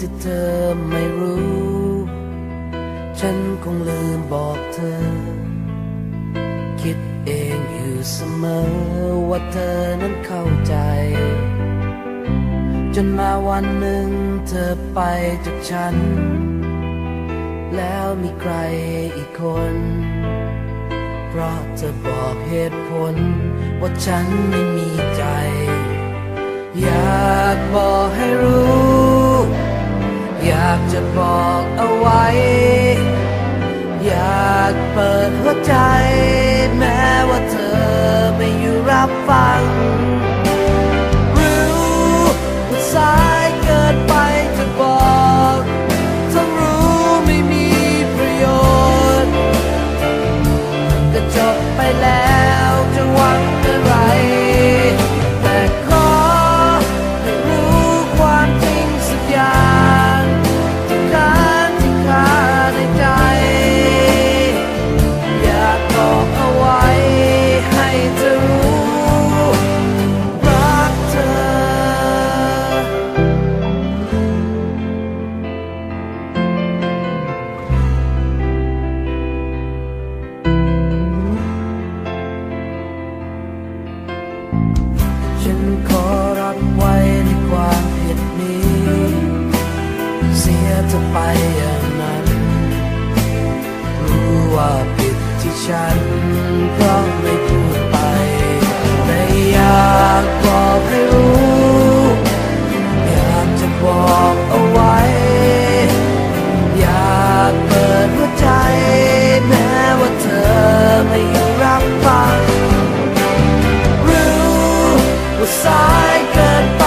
ที่เธอไม่รู้ ฉันคงลืมบอกเธอ คิดเองอยู่เสมอว่าเธอนั้นเข้าใจ จนมาวันหนึ่งเธอไปจากฉัน แล้วมีใครอีกคน เพราะเธอบอกเหตุผล ว่าฉันไม่มีใจ อยากบอกให้รู้ จะบอกเอาไว้ จะไปอย่างนั้น รู้ว่าผิดที่ฉันเพราะไม่พูดไปไม่อยากบอกให้รู้อยากจะบอกเอาไว้ อยากเปิดหัวใจ แม้ว่าเธอไม่รับฟังรู้ว่าสายเกิน